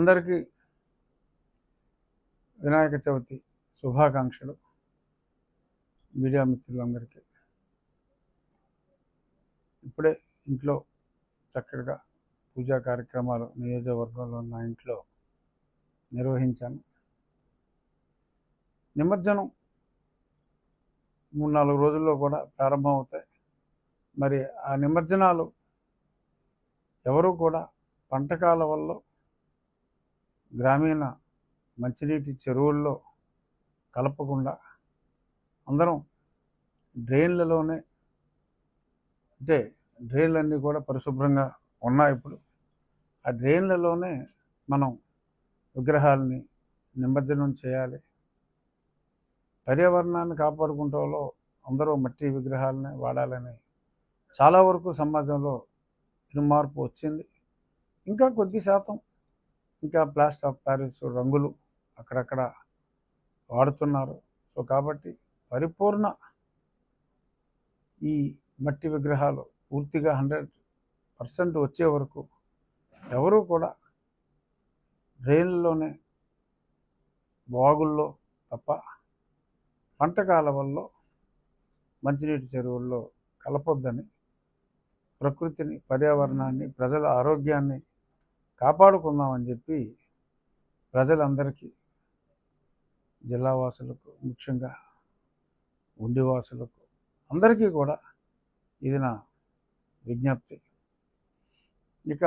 అందరికీ వినాయక చవితి శుభాకాంక్షలు. మీడియా మిత్రులందరికీ. ఇప్పుడే ఇంట్లో చక్కగా పూజా కార్యక్రమాలు నియోజకవర్గంలో ఉన్న ఇంట్లో నిర్వహించాను. నిమజ్జనం మూడు నాలుగు రోజుల్లో కూడా ప్రారంభం అవుతాయి మరి ఆ నిమజ్జనాలు ఎవరు కూడా పంటకాల వల్ల గ్రామీణ మంచినీటి చెరువుల్లో కలపకుండా అందరం డ్రైన్లలోనే అంటే డ్రైన్లన్నీ కూడా పరిశుభ్రంగా ఉన్నాయి ఇప్పుడు. ఆ డ్రైన్లలోనే మనం విగ్రహాలని నిమజ్జనం చేయాలి. పర్యావరణాన్ని కాపాడుకుంటలో అందరూ మట్టి విగ్రహాలనే వాడాలని చాలా వరకు సమాజంలో మార్పు వచ్చింది. ఇంకా కొద్ది శాతం ఇంకా ప్లాస్టర్ ఆఫ్ ప్యారిస్ రంగులు అక్కడక్కడ వాడుతున్నారు. సో కాబట్టి పరిపూర్ణ ఈ మట్టి విగ్రహాలు పూర్తిగా హండ్రెడ్ పర్సెంట్ వచ్చే వరకు ఎవరూ కూడా డ్రైన్లోనే బాగుల్లో తప్ప పంట కాలవల్లో మంచినీటి చెరువుల్లో కలపొద్దని ప్రకృతిని పర్యావరణాన్ని ప్రజల ఆరోగ్యాన్ని కాపాడుకుందామని చెప్పి ప్రజలందరికీ జిల్లావాసులకు ముఖ్యంగా ఉండివాసులకు అందరికీ కూడా ఇది నా విజ్ఞప్తి. ఇక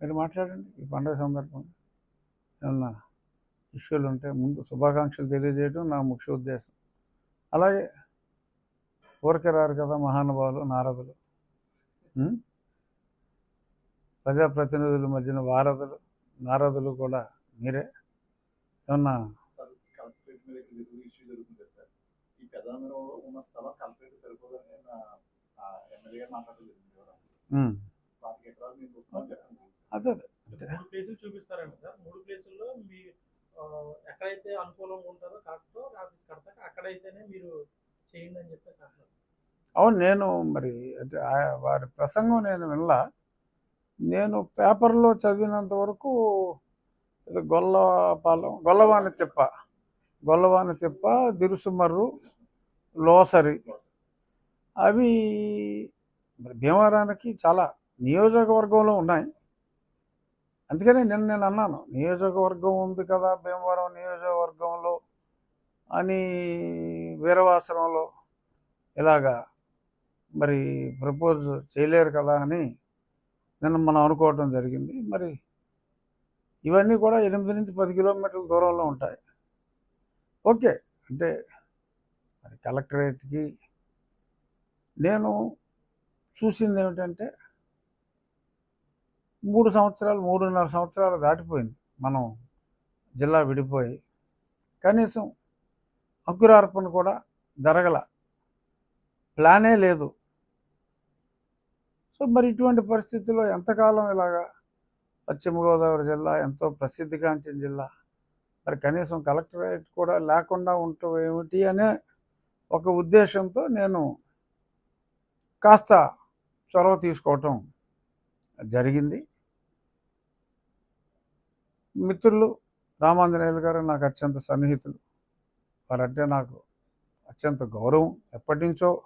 మీరు మాట్లాడండి. ఈ పండుగ సందర్భంగా ఏమన్నా ఇష్యూలు ఉంటే ముందు శుభాకాంక్షలు తెలియజేయడం నా ముఖ్య ఉద్దేశం. అలాగే ఊరికే కదా మహానుభావులు నారదులు. ప్రజాప్రతినిధుల మధ్యన వారధులు నారదులు కూడా మీరే. ఏమన్నా? అదే ప్లేసులు చూపిస్తారండి సార్. మూడు ప్లేసుల్లో మీ ఎక్కడైతే అనుకూలంగా ఉంటుందో కరెక్టో ఆఫీస్ కడతాక అక్కడైతేనే మీరు చేయండి అని చెప్పేసి అంటున్నారు. అవును నేను మరి వారి ప్రసంగం నేను వినలా. నేను పేపర్లో చదివినంత వరకు ఇది గొల్లపాలెం గొల్లవాన తిప్ప గొల్లవాన తిప్ప దిరుసుమర్రు లోసరి. అవి మరి భీమవరానికి చాలా నియోజకవర్గంలో ఉన్నాయి. అందుకనే నిన్న నేను అన్నాను నియోజకవర్గం ఉంది కదా భీమవరం నియోజకవర్గంలో అని వీరవాసరంలో ఇలాగా మరి ప్రపోజ్ చేయలేరు కదా అని నిన్న మనం అనుకోవటం జరిగింది. మరి ఇవన్నీ కూడా ఎనిమిది నుంచి పది కిలోమీటర్ల దూరంలో ఉంటాయి. ఓకే. అంటే మరి కలెక్టరేట్కి నేను చూసింది ఏమిటంటే మూడు సంవత్సరాలు మూడున్నర సంవత్సరాలు దాటిపోయింది. మనం జిల్లా విడిపోయి కనీసం అంకురార్పణ కూడా జరగల ప్లానే లేదు. సో మరి ఇటువంటి పరిస్థితుల్లో ఎంతకాలం ఇలాగా పశ్చిమ గోదావరి జిల్లా ఎంతో ప్రసిద్ధిగాంచిన జిల్లా? మరి కనీసం కలెక్టరేట్ కూడా లేకుండా ఉండటం ఏమిటి అనే ఒక ఉద్దేశంతో నేను కాస్త చొరవ తీసుకోవటం జరిగింది. మిత్రులు రామాంజనేయులు గారు నాకు అత్యంత సన్నిహితులు. వారంటే నాకు అత్యంత గౌరవం. ఎప్పటి నుంచో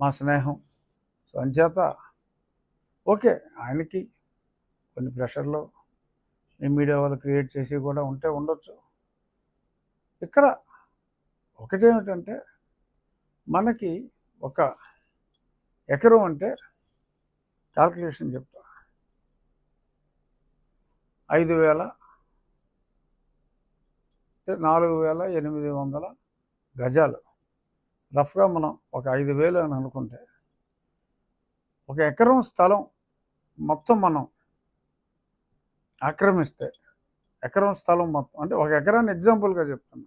మా స్నేహం సో అంచేత ఓకే ఆయనకి కొన్ని ప్రెషర్లు ఈ మీడియా వాళ్ళు క్రియేట్ చేసి కూడా ఉంటే ఉండొచ్చు. ఇక్కడ ఒకటేమిటంటే మనకి ఒక ఎకరం అంటే క్యాల్కులేషన్ చెప్తా. ఐదు వేల నాలుగు వేల ఎనిమిది వందల గజాలు. రఫ్గా మనం ఒక ఐదు వేలు అని అనుకుంటే ఒక ఎకరం స్థలం మొత్తం మనం ఆక్రమిస్తే ఎకరం స్థలం మొత్తం అంటే ఒక ఎకరాన్ని ఎగ్జాంపుల్గా చెప్తున్నా.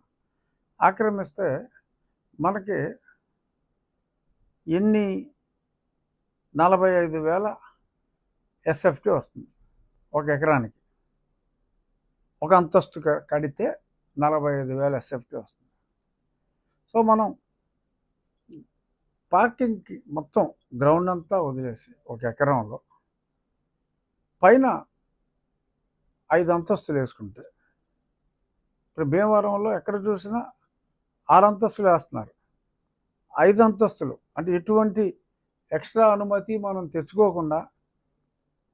ఆక్రమిస్తే మనకి ఎన్ని నలభై ఐదు వేల ఎస్ఎఫ్టీ వస్తుంది ఒక ఎకరానికి. ఒక అంతస్తు కడితే నలభై ఐదు వేల ఎస్ఎఫ్టీ వస్తుంది. సో మనం పార్కింగ్కి మొత్తం గ్రౌండ్ అంతా వదిలేసి ఒక ఎకరంలో పైన ఐదు అంతస్తులు వేసుకుంటే ఇప్పుడు భీమవరంలో ఎక్కడ చూసినా ఆరు అంతస్తులు వేస్తున్నారు. ఐదు అంతస్తులు అంటే ఎటువంటి ఎక్స్ట్రా అనుమతి మనం తెచ్చుకోకుండా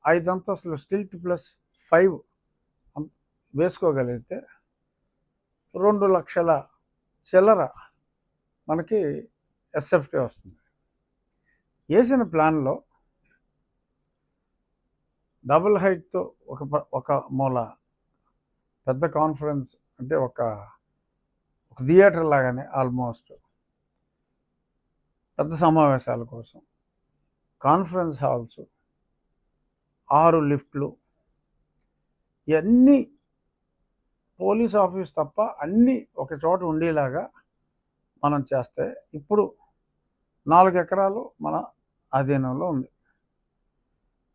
ఐదు అంతస్తులు స్టిల్ట్ ప్లస్ ఫైవ్ వేసుకోగలిగితే రెండు లక్షల చిల్లర మనకి ఎస్ఎఫ్టీ వస్తుంది. వేసిన ప్లాన్లో డబుల్ హైట్తో ఒక ప- ఒక మూల పెద్ద కాన్ఫరెన్స్ అంటే ఒక ఒక థియేటర్ లాగానే ఆల్మోస్ట్ పెద్ద సమావేశాల కోసం కాన్ఫరెన్స్ హాల్స్ ఆరు లిఫ్ట్లు ఇవన్నీ పోలీస్ ఆఫీస్ తప్ప అన్నీ ఒక చోట ఉండేలాగా మనం చేస్తే ఇప్పుడు నాలుగు ఎకరాలు మన అధీనంలో ఉంది.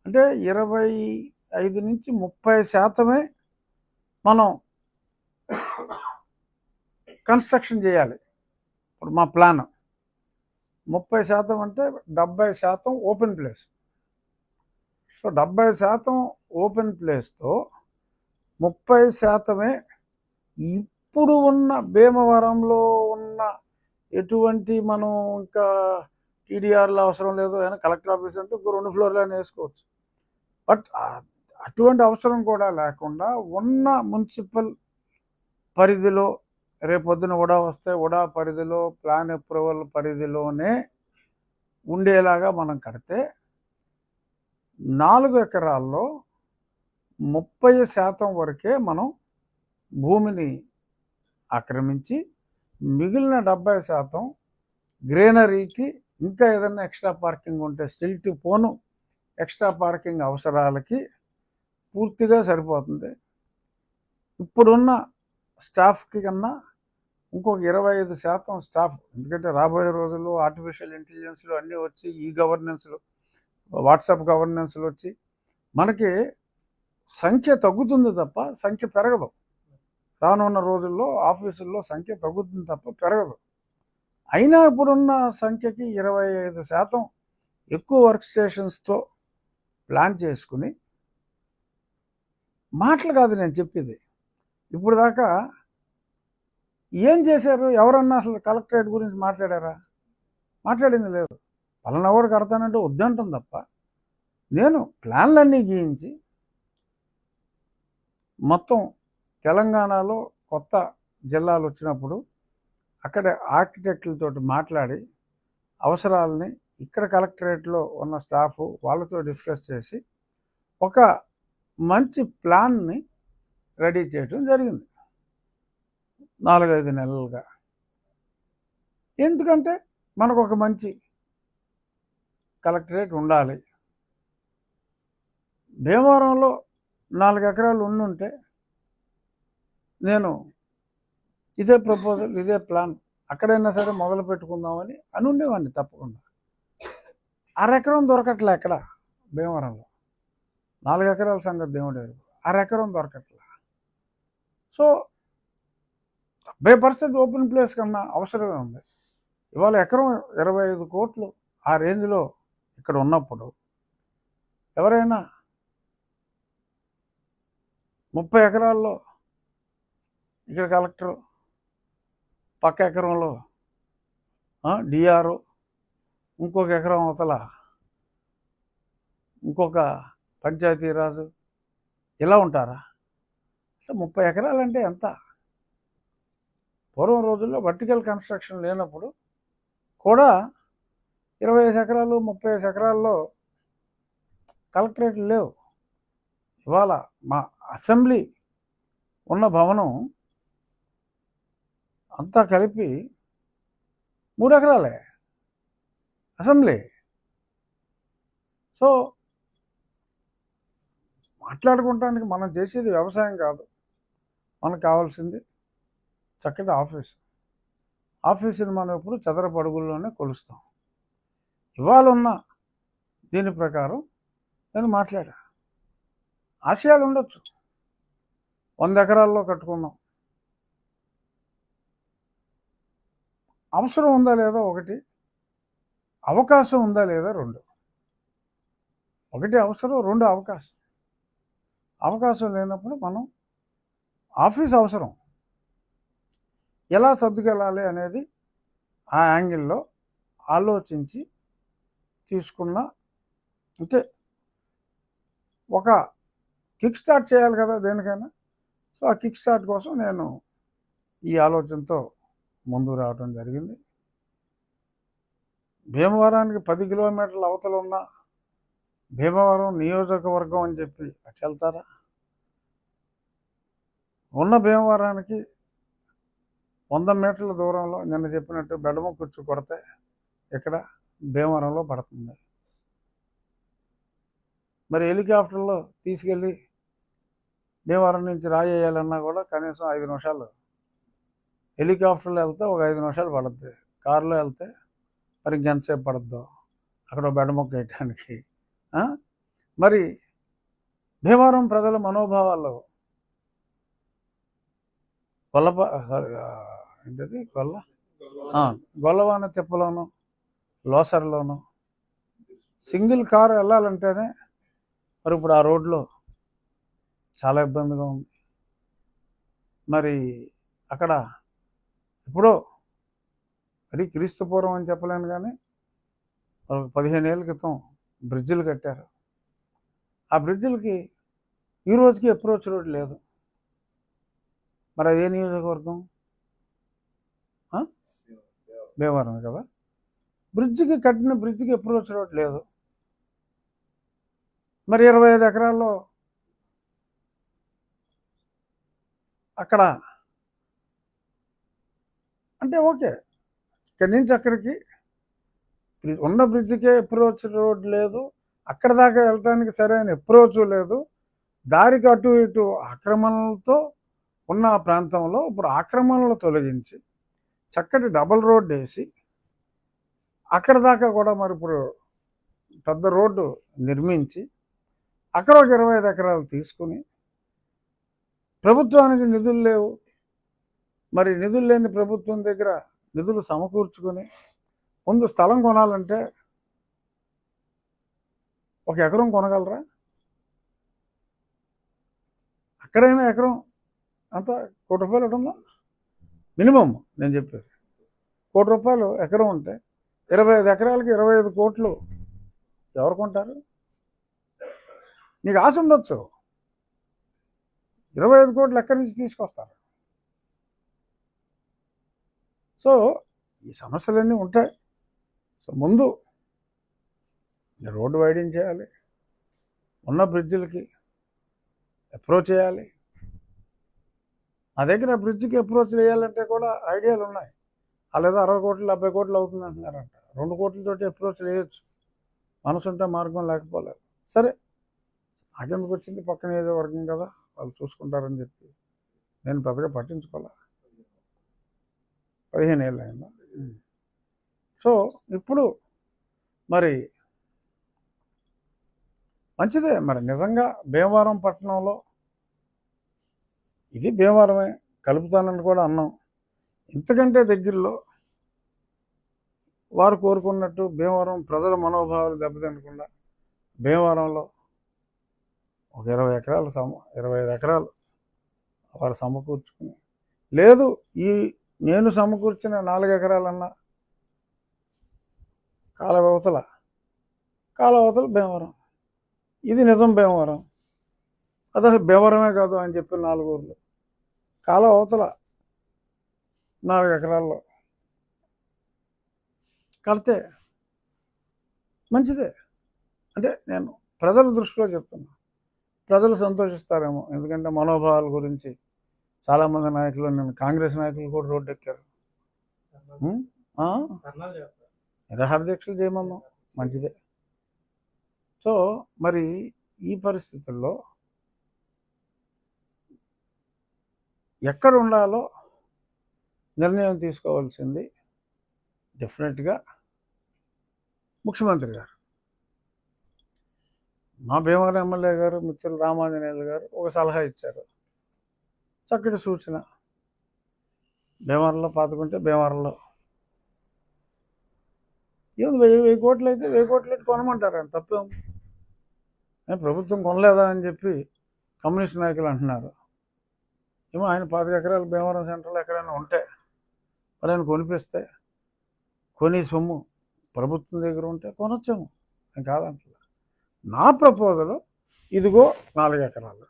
అంటే ఇరవై ఐదు నుంచి ముప్పై శాతమే మనం కన్స్ట్రక్షన్ చేయాలి. ఇప్పుడు మా ప్లాన్. ముప్పై శాతం అంటే డెబ్బై శాతం ఓపెన్ ప్లేస్. సో డెబ్బై శాతం ఓపెన్ ప్లేస్తో ముప్పై శాతమే ఇప్పుడు ఉన్న భీమవరంలో ఉన్న ఎటువంటి మనం ఇంకా టీడీఆర్లు అవసరం లేదు అయినా కలెక్టర్ ఆఫీస్ అంటే ఇంకో రెండు ఫ్లోర్లు అయినా వేసుకోవచ్చు. బట్ అటువంటి అవసరం కూడా లేకుండా ఉన్న మున్సిపల్ పరిధిలో రేపొద్దున ఉడా వస్తే ఉడా పరిధిలో ప్లాన్ అప్రూవల్ పరిధిలోనే ఉండేలాగా మనం కడితే నాలుగు ఎకరాల్లో ముప్పై శాతం వరకే మనం భూమిని ఆక్రమించి మిగిలిన డెబ్బై శాతం గ్రీనరీకి ఇంకా ఏదైనా ఎక్స్ట్రా పార్కింగ్ ఉంటే స్టిల్ట్ పోను ఎక్స్ట్రా పార్కింగ్ అవసరాలకి పూర్తిగా సరిపోతుంది. ఇప్పుడున్న స్టాఫ్కి కన్నా ఇంకొక ఇరవై ఐదు శాతం స్టాఫ్ ఎందుకంటే రాబోయే రోజుల్లో ఆర్టిఫిషియల్ ఇంటెలిజెన్స్లు అన్నీ వచ్చి ఈ గవర్నెన్స్లు వాట్సాప్ గవర్నెన్స్లు వచ్చి మనకి సంఖ్య తగ్గుతుంది తప్ప సంఖ్య పెరగదు. రానున్న రోజుల్లో ఆఫీసుల్లో సంఖ్య తగ్గుతుంది తప్ప పెరగదు. అయినా ఇప్పుడున్న సంఖ్యకి ఇరవై ఐదు శాతం ఎక్కువ వర్క్ స్టేషన్స్తో ప్లాన్ చేసుకుని మాటలు కాదు నేను చెప్పేది. ఇప్పుడు దాకా ఏం చేశారు? ఎవరన్నా అసలు కలెక్టరేట్ గురించి మాట్లాడారా? మాట్లాడింది లేదు. పలానా కూడా కడతానంటే వద్దంటాం తప్ప నేను ప్లాన్లన్నీ గీయించి మొత్తం తెలంగాణలో కొత్త జిల్లాలు వచ్చినప్పుడు అక్కడ ఆర్కిటెక్టులతో మాట్లాడి అవసరాలని ఇక్కడ కలెక్టరేట్లో ఉన్న స్టాఫ్ వాళ్ళతో డిస్కస్ చేసి ఒక మంచి ప్లాన్ని రెడీ చేయడం జరిగింది. నాలుగైదు నెలలుగా. ఎందుకంటే మనకు ఒక మంచి కలెక్టరేట్ ఉండాలి. భీమవరంలో నాలుగు ఎకరాలు ఉండుంటే నేను ఇదే ప్రపోజల్ ఇదే ప్లాన్ అక్కడైనా సరే మొదలు పెట్టుకుందామని అని ఉండేవాడిని తప్పకుండా అరెకరం దొరకట్లే ఎక్కడ భీమవరంలో. నాలుగు ఎకరాల సంగతి దేవుడు ఎరుగు. అరెకరం దొరకట్లే. సో డెబ్బై పర్సెంట్ ఓపెన్ ప్లేస్ కన్నా అవసరమే ఉంది. ఇవాళ ఎకరం ఇరవై ఐదు కోట్లు ఆ రేంజ్లో ఇక్కడ ఉన్నప్పుడు ఎవరైనా ముప్పై ఎకరాల్లో ఇక్కడ కలెక్టర్ పక్క ఎకరంలో డిఆర్ఓ ఇంకొక ఎకరం అవతల ఇంకొక పంచాయతీరాజు ఇలా ఉంటారా? అసలు ముప్పై ఎకరాలంటే ఎంత? పూర్వం రోజుల్లో వర్టికల్ కన్స్ట్రక్షన్ లేనప్పుడు కూడా ఇరవై ఐదు ఎకరాలు ముప్పై ఐదు ఎకరాల్లో కలెక్టరేట్లు లేవు. ఇవాళ మా అసెంబ్లీ ఉన్న భవనం అంతా కలిపి మూడు ఎకరాలే. అసెంబ్లీ. సో మాట్లాడుకోవటానికి మనం చేసేది వ్యవసాయం కాదు. మనకు కావాల్సింది చక్కటి ఆఫీస్. ఆఫీసుని మనం ఎప్పుడు చదర అడుగుల్లోనే కొలుస్తాం. ఇవాళ ఉన్న దీని ప్రకారం నేను మాట్లాడా. ఆశయాలు ఉండొచ్చు వంద ఎకరాల్లో కట్టుకుందాం అవసరం ఉందా లేదా ఒకటి అవకాశం ఉందా లేదా రెండు. ఒకటి అవసరం రెండు అవకాశం. అవకాశం లేనప్పుడు మనం ఆఫీస్ అవసరం. ఎలా సర్దుకెళ్ళాలి అనేది ఆ యాంగిల్లో ఆలోచించి తీసుకున్న అంటే ఒక కిక్ స్టార్ట్ చేయాలి కదా దేనికైనా. సో ఆ కిక్ స్టార్ట్ కోసం నేను ఈ ఆలోచనతో ముందు రావడం జరిగింది. భీమవరానికి పది కిలోమీటర్ల అవతల ఉన్న భీమవరం నియోజకవర్గం అని చెప్పి అటు వెళ్తారా? ఉన్న భీమవరానికి వంద మీటర్ల దూరంలో నిన్న చెప్పినట్టు బెడమ కూర్చు కొడితే ఇక్కడ భీమవరంలో పడుతుంది. మరి హెలికాప్టర్లో తీసుకెళ్ళి భీమవరం నుంచి రాయేయాలన్నా కూడా కనీసం ఐదు నిమిషాలు హెలికాప్టర్లో వెళ్తే ఒక ఐదు నిమిషాలు పడుద్ది. కారులో వెళ్తే మరి ఇంకెంతసేపు పడుద్దో? అక్కడ బెడమొక్క వేయటానికి. మరి భీమవరం ప్రజల మనోభావాలు గొల్లప ఏంటది? గొల్ల గొల్లవాన తిప్పలోను లోసర్లోను సింగిల్ కారు వెళ్ళాలంటేనే మరి ఇప్పుడు ఆ రోడ్లో చాలా ఇబ్బందిగా ఉంది. మరి అక్కడ ఎప్పుడో అది క్రీస్తుపూర్వం అని చెప్పలేను కానీ పదిహేను ఏళ్ళ క్రితం బ్రిడ్జిలు కట్టారు. ఆ బ్రిడ్జిలకి ఈ రోజుకి అప్రోచ్ రోడ్ లేదు. మరి అదే నియోజకవర్గం? భీమవరం కదా? బ్రిడ్జికి కట్టిన బ్రిడ్జికి అప్రోచ్ రోడ్ లేదు. మరి ఇరవై ఐదు ఎకరాల్లో అక్కడ అంటే ఓకే. ఇక్కడి నుంచి అక్కడికి ఉన్న బ్రిడ్జికే అప్రోచ్ రోడ్ లేదు. అక్కడ దాకా వెళ్ళడానికి సరైన అప్రోచ్ లేదు. దారికి అటు ఇటు ఆక్రమణలతో ఉన్న ఆ ప్రాంతంలో ఇప్పుడు ఆక్రమణలు తొలగించి చక్కటి డబల్ రోడ్ వేసి అక్కడ దాకా కూడా మరి ఇప్పుడు పెద్ద రోడ్డు నిర్మించి అక్కడ ఒక ఇరవై ఐదు ఎకరాలు తీసుకుని ప్రభుత్వానికి నిధులు లేవు. మరి నిధులు లేని ప్రభుత్వం దగ్గర నిధులు సమకూర్చుకొని ముందు స్థలం కొనాలంటే ఒక ఎకరం కొనగలరా? అక్కడైనా ఎకరం అంత కోటి రూపాయలు ఉంటుందా మినిమం నేను చెప్పేది. కోటి రూపాయలు ఎకరం ఉంటే ఇరవై ఐదు ఎకరాలకి ఇరవై ఐదు కోట్లు ఎవరు కొంటారు? నీకు ఆశ ఉండొచ్చు. ఇరవై ఐదు కోట్లు ఎక్కడి నుంచి తీసుకొస్తారు? సో ఈ సమస్యలన్నీ ఉంటాయి. సో ముందు రోడ్డు వైడింగ్ చేయాలి. ఉన్న బ్రిడ్జిలకి అప్రోచ్ చేయాలి. నా దగ్గర బ్రిడ్జికి అప్రోచ్ చేయాలంటే కూడా ఐడియాలు ఉన్నాయి. లేదా అరవై కోట్లు డెబ్బై కోట్లు అవుతుంది అంటున్నారంట. రెండు కోట్లతోటి అప్రోచ్ చేయొచ్చు. మనసుంటే మార్గం లేకపోలేదు. సరే. నాకెందుకు వచ్చింది? పక్కన ఏదో వర్గం కదా. వాళ్ళు చూసుకుంటారని చెప్పి నేను పెద్దగా పట్టించుకోలే. పదిహేను ఏళ్ళు అయిందా? సో ఇప్పుడు మరి మంచిదే. మరి నిజంగా భీమవరం పట్టణంలో ఇది భీమవరమే కలుపుతానని కూడా అన్నాం. ఇంతకంటే దగ్గరలో వారు కోరుకున్నట్టు భీమవరం ప్రజల మనోభావాలు దెబ్బతినకుండా భీమవరంలో ఒక ఇరవై ఎకరాలు సమ ఇరవై ఐదు ఎకరాలు వారు సమకూర్చుకుని లేదు ఈ నేను సమకూర్చిన నాలుగు ఎకరాలన్నా కాలవతల కాలవతల భీమవరం. ఇది నిజం భీమవరం. అదే భీమవరమే కాదు అని చెప్పి నాలుగు ఊర్లు. కాలవతల అవతల నాలుగు ఎకరాల్లో. కడితే మంచిదే. అంటే నేను ప్రజల దృష్టిలో చెప్తున్నా. ప్రజలు సంతోషిస్తారేమో. ఎందుకంటే మనోభావాల గురించి చాలామంది నాయకులు నేను కాంగ్రెస్ నాయకులు కూడా రోడ్డు ఎక్కారు. నిరాహార దీక్షలు చేయమన్నాం. మంచిదే. సో మరి ఈ పరిస్థితుల్లో ఎక్కడ ఉండాలో నిర్ణయం తీసుకోవాల్సింది డెఫినెట్గా ముఖ్యమంత్రి గారు. మా భీమవరం ఎమ్మెల్యే గారు మిత్రులు రామాంజనేయులు గారు ఒక సలహా ఇచ్చారు. చక్కటి సూచన. భీమవరంలో పాతుకుంటే భీమవరంలో. ఏముంది వెయ్యి వెయ్యి కోట్లు అయితే వెయ్యి కోట్లు అయితే కొనమంటారు. ఆయన తప్పేం. ప్రభుత్వం కొనలేదా అని చెప్పి కమ్యూనిస్ట్ నాయకులు అంటున్నారు. ఏమో ఆయన పాతిక ఎకరాలు భీమవరం సెంటర్లో ఎక్కడైనా ఉంటే మరి ఆయన కొనిపిస్తే కొని సొమ్ము ప్రభుత్వం దగ్గర ఉంటే కొనొచ్చాము. నేను కాదంటలే నా ప్రపోజలు ఇదిగో నాలుగు ఎకరాలు.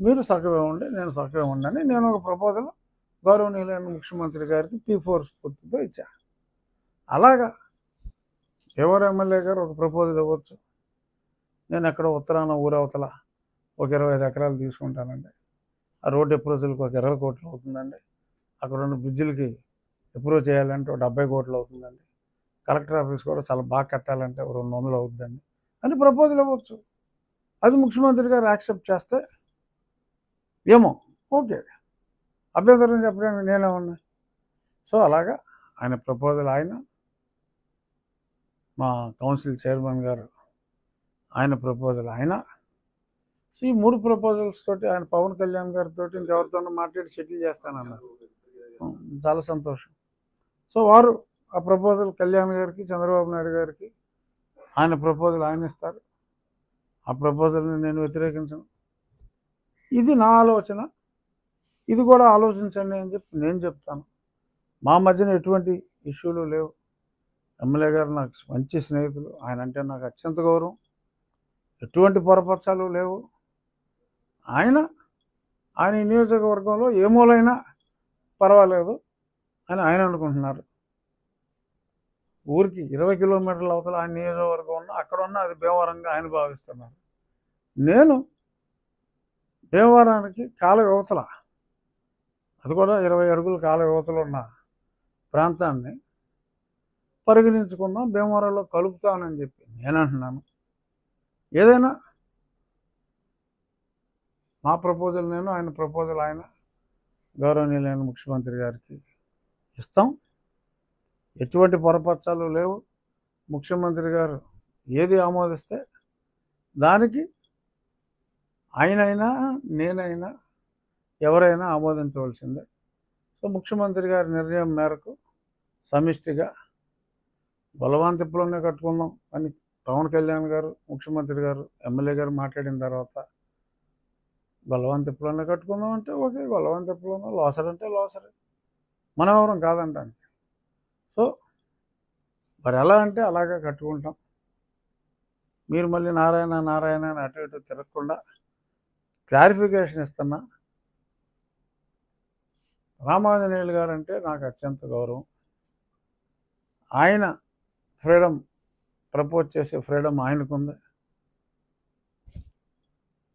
మీరు సగం ఉండి నేను సగం ఉండని నేను ఒక ప్రపోజల్ గౌరవనీయులైన ముఖ్యమంత్రి గారికి పీ ఫోర్ స్ఫూర్తితో ఇచ్చా అలాగా ఎవరు ఎమ్మెల్యే గారు ఒక ప్రపోజల్ ఇవ్వచ్చు? నేను ఎక్కడ ఉత్తరాన ఊరవతల ఒక ఇరవై ఐదు ఎకరాలు తీసుకుంటానండి. ఆ రోడ్డు అప్రోచ్లకు ఒక ఇరవై కోట్లు అవుతుందండి. అక్కడ ఉన్న బ్రిడ్జిలకి అప్రోచ్ చేయాలంటే ఒక డెబ్బై కోట్లు అవుతుందండి. కలెక్టర్ ఆఫీస్ కూడా చాలా బాగా కట్టాలంటే ఒక రెండు వందలు అవుతుందండి అని ప్రపోజల్ ఇవ్వచ్చు. అది ముఖ్యమంత్రి గారు యాక్సెప్ట్ చేస్తే ఏమో. ఓకే. అభ్యంతరం చెప్పడానికి నేనేమన్నా సో అలాగా ఆయన ప్రపోజల్ ఆయన మా కౌన్సిల్ చైర్మన్ గారు ఆయన ప్రపోజల్ ఆయన. సో ఈ మూడు ప్రపోజల్స్ తోటి ఆయన పవన్ కళ్యాణ్ గారితో ఇంకెవరితోనో మాట్లాడి సెటిల్ చేస్తానన్నారు. చాలా సంతోషం. సో వారు ఆ ప్రపోజల్ కళ్యాణ్ గారికి చంద్రబాబు నాయుడు గారికి ఆయన ప్రపోజల్ ఆయన ఇస్తారు. ఆ ప్రపోజల్ని నేను వ్యతిరేకించను. ఇది నా ఆలోచన. ఇది కూడా ఆలోచించండి అని చెప్పి నేను చెప్తాను. మా మధ్యన ఎటువంటి ఇష్యూలు లేవు. ఎమ్మెల్యే గారు నాకు మంచి స్నేహితులు. ఆయన అంటే నాకు అత్యంత గౌరవం. ఎటువంటి పొరపరచాలు లేవు. ఆయన ఆయన నియోజకవర్గంలో ఏ మూలైనా పర్వాలేదు అని ఆయన అనుకుంటున్నారు. ఊరికి ఇరవై కిలోమీటర్ల అవతల ఆయన నియోజకవర్గం ఉన్న అక్కడ ఉన్న అది భీమవరంగా ఆయన భావిస్తున్నారు. నేను భీమవరానికి కాల యువతల అది కూడా ఇరవై అడుగుల కాల యువతలు ఉన్న ప్రాంతాన్ని పరిగణించుకుందాం భీమవరంలో కలుపుతానని చెప్పి నేను అంటున్నాను ఏదైనా మా ప్రపోజల్ నేను ఆయన ప్రపోజల్ ఆయన గౌరవనీయులైన ముఖ్యమంత్రి గారికి ఇస్తాం. ఎటువంటి పొరపచ్చాలు లేవు. ముఖ్యమంత్రి గారు ఏది ఆమోదిస్తే దానికి ఆయనైనా నేనైనా ఎవరైనా ఆమోదించవలసిందే. సో ముఖ్యమంత్రి గారి నిర్ణయం మేరకు సమిష్టిగా బలవంతిప్పులోనే కట్టుకుందాం అని పవన్ కళ్యాణ్ గారు ముఖ్యమంత్రి గారు ఎమ్మెల్యే గారు మాట్లాడిన తర్వాత బలవంతిప్పులోనే కట్టుకుందాం అంటే ఓకే బలవంతిప్పులోనే లోసర్ అంటే లోసరే. మనం ఎవరం కాదంటానికి. సో మరి ఎలా అంటే అలాగే కట్టుకుంటాం. మీరు మళ్ళీ నారాయణ నారాయణ అని అటు ఇటు తిరగకుండా క్లారిఫికేషన్ ఇస్తున్నా. రామాంజనేయులు గారు అంటే నాకు అత్యంత గౌరవం. ఆయన ఫ్రీడమ్ ప్రపోజ్ చేసే ఫ్రీడమ్ ఆయనకుంది.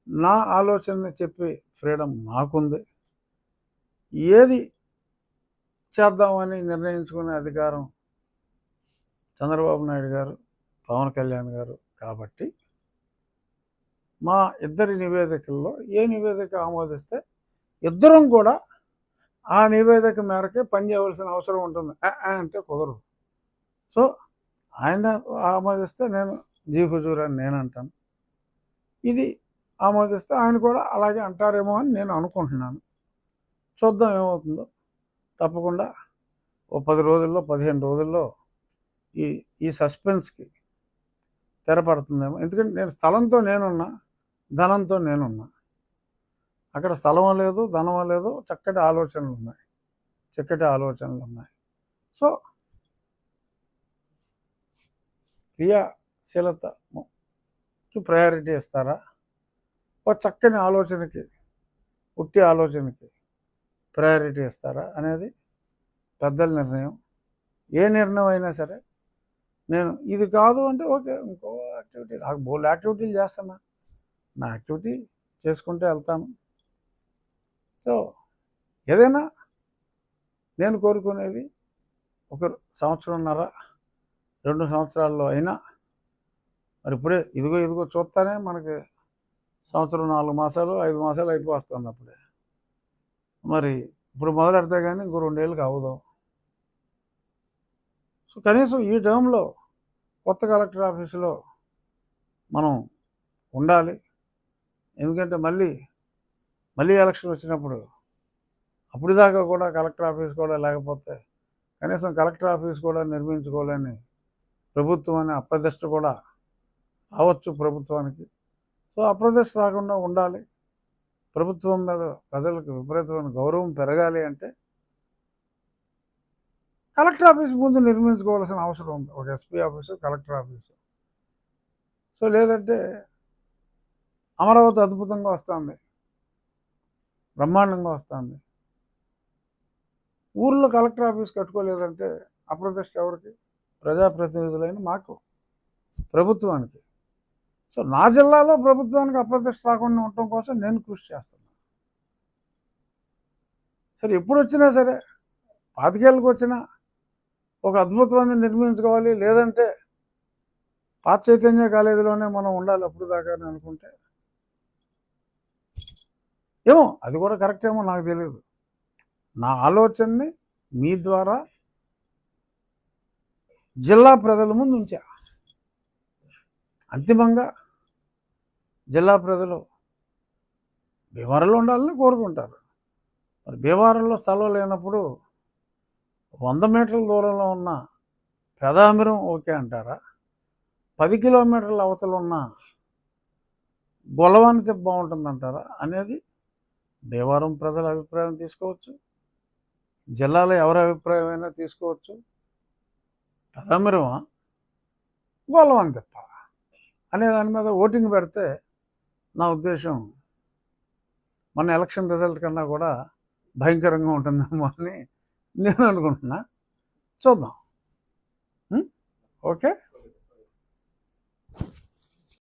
నా ఆలోచనని చెప్పి ఫ్రీడమ్ నాకుంది ఏది చేద్దామని నిర్ణయించుకునే అధికారం చంద్రబాబు నాయుడు గారు పవన్ కళ్యాణ్ గారు కాబట్టి మా ఇద్దరి నివేదికల్లో ఏ నివేదిక ఆమోదిస్తే ఇద్దరం కూడా ఆ నివేదిక మేరకే పనిచేయవలసిన అవసరం ఉంటుంది. అంటే కుదరదు. సో ఆయన ఆమోదిస్తే నేను జీ హుజూర్ అని నేను అంటాను. ఇది ఆమోదిస్తే ఆయన కూడా అలాగే అంటారేమో అని నేను అనుకుంటున్నాను. చూద్దాం ఏమవుతుందో. తప్పకుండా ఓ పది రోజుల్లో పదిహేను రోజుల్లో ఈ ఈ సస్పెన్స్కి తెరపడుతుందేమో. ఎందుకంటే నేను స్థలంతో నేనున్నా. ధనంతో నేనున్నా. అక్కడ స్థలం లేదు ధనం లేదు చక్కటి ఆలోచనలు ఉన్నాయి చక్కటి ఆలోచనలు ఉన్నాయి సో క్రియాశీలతకి ప్రయారిటీ ఇస్తారా? ఒక చక్కని ఆలోచనకి ఉట్టి ఆలోచనకి ప్రయారిటీ ఇస్తారా అనేది పెద్దల నిర్ణయం. ఏ నిర్ణయం అయినా సరే నేను ఇది కాదు అంటే ఓకే ఇంకో యాక్టివిటీ నాకు బోల్ యాక్టివిటీలు చేస్తున్నా. నా యాక్టివిటీ చేసుకుంటే వెళ్తాను. సో ఏదైనా నేను కోరుకునేది ఒక సంవత్సరంన్నర రెండు సంవత్సరాల్లో అయినా మరి ఇప్పుడే ఇదిగో ఇదిగో చూస్తానే మనకి సంవత్సరం నాలుగు మాసాలు ఐదు మాసాలు అయిపోతుంది అప్పుడే. మరి ఇప్పుడు మొదలెడితే కానీ ఇంకో రెండేళ్ళకి అవ్వదు సో కనీసం ఈ టర్మ్లో కొత్త కలెక్టర్ ఆఫీసులో మనం ఉండాలి. ఎందుకంటే మళ్ళీ మళ్ళీ ఎలక్షన్ వచ్చినప్పుడు అప్పుడు దాకా కూడా కలెక్టర్ ఆఫీస్ కూడా లేకపోతే కనీసం కలెక్టర్ ఆఫీస్ కూడా నిర్మించుకోలేని ప్రభుత్వం అనే అప్రదిష్ట కూడా రావచ్చు ప్రభుత్వానికి. సో అప్రదిష్ట రాకుండా ఉండాలి. ప్రభుత్వం మీద ప్రజలకు విపరీతమైన గౌరవం పెరగాలి అంటే కలెక్టర్ ఆఫీస్ ముందు నిర్మించుకోవాల్సిన అవసరం ఉంది. ఒక SP office collector office. So లేదంటే అమరావతి అద్భుతంగా వస్తుంది. బ్రహ్మాండంగా వస్తుంది. ఊర్లో కలెక్టర్ ఆఫీస్ కట్టుకోలేదంటే అప్రతిష్ట ఎవరికి? ప్రజాప్రతినిధులైన మాకు ప్రభుత్వానికి. సో నా జిల్లాలో ప్రభుత్వానికి అప్రతిష్ట రాకుండా ఉండటం కోసం నేను కృషి చేస్తున్నాను సరే ఎప్పుడు వచ్చినా సరే పాతికేళ్ళకి వచ్చినా ఒక అద్భుతమైన నిర్మించుకోవాలి. లేదంటే పాత చైతన్య కాలేజీలోనే మనం ఉండాలి అప్పుడు దాకా అనుకుంటే ఏమో అది కూడా కరెక్ట్ ఏమో నాకు తెలియదు నా ఆలోచనని మీ ద్వారా జిల్లా ప్రజల ముందు ఉంచా. అంతిమంగా జిల్లా ప్రజలు భీమవరంలో ఉండాలని కోరుకుంటారు. మరి భీమవరంలో స్థలం లేనప్పుడు వంద మీటర్ల దూరంలో ఉన్న పెదామిరం ఓకే అంటారా? పది కిలోమీటర్ల అవతల ఉన్న గొలవానికి బాగుంటుందంటారా? అనేది దేవారం ప్రజల అభిప్రాయం తీసుకోవచ్చు. జిల్లాలో ఎవరి అభిప్రాయం అయినా తీసుకోవచ్చు. పెదామిరమా గొలవాని తిప్ప అనే దాని మీద ఓటింగ్ పెడితే నా ఉద్దేశం మన ఎలక్షన్ రిజల్ట్ కన్నా కూడా భయంకరంగా ఉంటుందేమో అని నేను అనుకుంటున్నా. చూద్దాం. ఓకే?